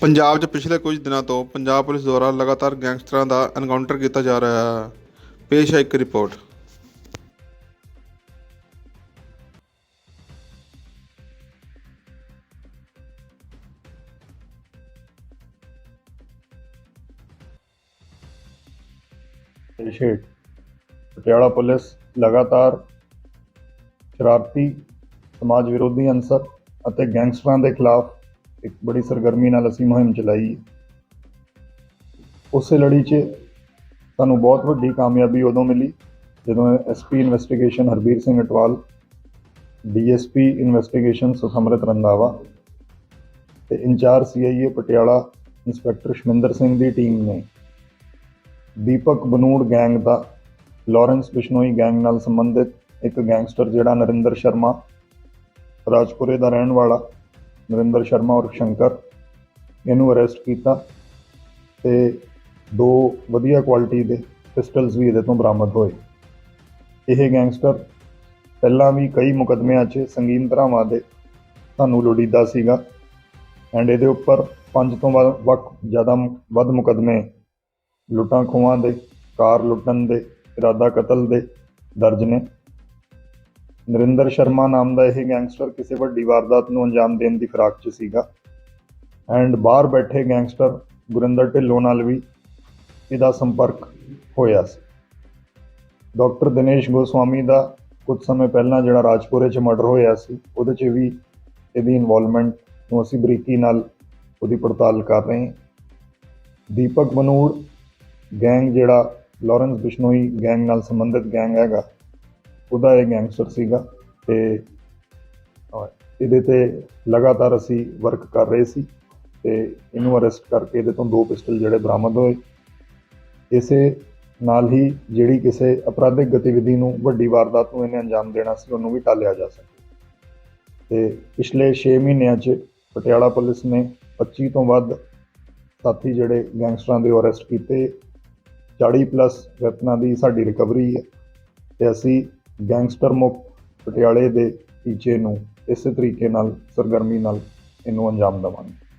ਪੰਜਾਬ 'ਚ ਪਿਛਲੇ ਕੁਝ ਦਿਨਾਂ ਤੋਂ ਪੰਜਾਬ ਪੁਲਿਸ ਦੁਆਰਾ ਲਗਾਤਾਰ ਗੈਂਗਸਟਰਾਂ ਦਾ ਐਨਕਾਊਂਟਰ ਕੀਤਾ ਜਾ ਰਿਹਾ ਹੈ। ਪੇਸ਼ ਹੈ ਇੱਕ ਰਿਪੋਰਟ। ਸ਼ੇਡ ਪਟਿਆਲਾ ਪੁਲਿਸ ਲਗਾਤਾਰ ਸ਼ਰਾਰਤੀ ਸਮਾਜ ਵਿਰੋਧੀ ਅੰਸਰ ਅਤੇ ਗੈਂਗਸਟਰਾਂ ਦੇ ਖਿਲਾਫ ਇੱਕ ਬੜੀ ਸਰਗਰਮੀ ਨਾਲ ਅਸੀਂ ਮੁਹਿੰਮ ਚਲਾਈ। ਉਸੇ ਲੜੀ 'ਚ ਸਾਨੂੰ ਬਹੁਤ ਵੱਡੀ ਕਾਮਯਾਬੀ ਉਦੋਂ ਮਿਲੀ, ਜਦੋਂ SP investigation Harbir Singh Atwal DSP investigation Sukhamrit Randhawa ਤੇ incharge CIA Patiala inspector Shaminder Singh ਦੀ ਟੀਮ ਨੇ। ਦੀਪਕ ਬਨੂੜ ਗੈਂਗ ਦਾ, ਲਾਰੈਂਸ ਬਿਸ਼ਨੋਈ ਗੈਂਗ ਨਾਲ ਸੰਬੰਧਿਤ ਇੱਕ ਗੈਂਗਸਟਰ ਜਿਹੜਾ ਨਰਿੰਦਰ ਸ਼ਰਮਾ, ਰਾਜਪੁਰੇ ਦਾ ਰਹਿਣ ਵਾਲਾ ਨਰਿੰਦਰ ਸ਼ਰਮਾ ਔਰ ਸ਼ੰਕਰ ਇਹਨੂੰ ਅਰੈਸਟ ਕੀਤਾ ਤੇ ਦੋ ਵਧੀਆ ਕੁਆਲਿਟੀ ਦੇ ਪਿਸਟਲਸ ਵੀ ਇਹਦੇ ਤੋਂ ਬਰਾਮਦ ਹੋਏ। ਇਹ ਗੈਂਗਸਟਰ ਪਹਿਲਾਂ ਵੀ ਕਈ ਮੁਕਦਮਿਆਂ 'ਚ ਸੰਗੀਨ ਧਾਰਾਵਾਂ ਦੇ ਤੁਹਾਨੂੰ ਲੋੜੀਦਾ ਸੀਗਾ ਐਂਡ ਇਹਦੇ ਉੱਪਰ ਪੰਜ ਤੋਂ ਵੱਧ ਵੱਖ ਜ਼ਿਆਦਾ ਮੁ- ਵੱਧ ਮੁਕਦਮੇ ਲੁੱਟਾਂ ਖੋਹਾਂ ਦੇ, ਕਾਰ ਲੁੱਟਣ ਦੇ, ਇਰਾਦਾ ਕਤਲ ਦੇ ਦਰਜ ਨੇ। ਨਰਿੰਦਰ ਸ਼ਰਮਾ ਨਾਮ ਦਾ ਇਹ ਗੈਂਗਸਟਰ ਕਿਸੇ ਵੱਡੀ ਵਾਰਦਾਤ ਨੂੰ ਅੰਜਾਮ ਦੇਣ ਦੀ ਫਿਰਾਕ 'ਚ ਸੀਗਾ। ਐਂਡ ਬਾਹਰ ਬੈਠੇ ਗੈਂਗਸਟਰ ਗੁਰਿੰਦਰ ਢਿੱਲੋਂ ਨਾਲ ਵੀ ਇਹਦਾ ਸੰਪਰਕ ਹੋਇਆ ਸੀ। ਡਾਕਟਰ ਦਿਨੇਸ਼ ਗੋਸਵਾਮੀ ਦਾ ਕੁਝ ਸਮੇਂ ਪਹਿਲਾਂ ਜਿਹੜਾ ਰਾਜਪੁਰੇ 'ਚ ਮਰਡਰ ਹੋਇਆ ਸੀ, ਉਹਦੇ 'ਚ ਵੀ ਇਹਦੀ ਇਨਵੋਲਵਮੈਂਟ ਨੂੰ ਅਸੀਂ ਬਰੀਕੀ ਨਾਲ ਉਹਦੀ ਪੜਤਾਲ ਕਰ ਰਹੇ ਹਾਂ। ਦੀਪਕ ਬਨੂੜ ਗੈਂਗ ਜਿਹੜਾ ਲਾਰੈਂਸ ਬਿਸ਼ਨੋਈ ਗੈਂਗ ਨਾਲ ਸੰਬੰਧਿਤ ਗੈਂਗ ਹੈਗਾ ਉਹਦਾ ਇਹ ਗੈਂਗਸਟਰ ਸੀਗਾ ਤੇ ਇਹਦੇ ਤੇ ਲਗਾਤਾਰ ਅਸੀਂ ਵਰਕ ਕਰ ਰਹੇ ਸੀ ਤੇ ਇਹਨੂੰ ਅਰੈਸਟ ਕਰਕੇ ਇਹਦੇ ਤੋਂ ਦੋ ਪਿਸਟਲ ਜਿਹੜੇ ਬਰਾਮਦ ਹੋਏ। ਇਸੇ ਨਾਲ ਹੀ ਜਿਹੜੀ ਕਿਸੇ ਅਪਰਾਧਿਕ ਗਤੀਵਿਧੀ ਨੂੰ ਵੱਡੀ ਵਾਰਦਾਤ ਨੂੰ ਇਹਨੇ ਅੰਜਾਮ ਦੇਣਾ ਸੀ, ਉਹਨੂੰ ਵੀ ਟਾਲਿਆ ਜਾ ਸਕੇ। ਤੇ ਪਿਛਲੇ 6 ਮਹੀਨਿਆਂ 'ਚ ਪਟਿਆਲਾ ਪੁਲਿਸ ਨੇ 25 ਤੋਂ ਵੱਧ ਸਾਥੀ ਜਿਹੜੇ ਗੈਂਗਸਟਰਾਂ ਦੇ ਅਰੈਸਟ ਕੀਤੇ। 40 ਪਲੱਸ ਵੈਪਨਾਂ ਦੀ ਸਾਡੀ ਰਿਕਵਰੀ ਹੈ ਤੇ ਅਸੀਂ ਗੈਂਗਸਟਰ ਮੁਕਤ ਪਟਿਆਲੇ ਦੇ ਟੀਚੇ ਨੂੰ ਇਸੇ ਤਰੀਕੇ ਨਾਲ ਸਰਗਰਮੀ ਨਾਲ ਇਹਨੂੰ ਅੰਜਾਮ ਦੇਵਾਂਗੇ।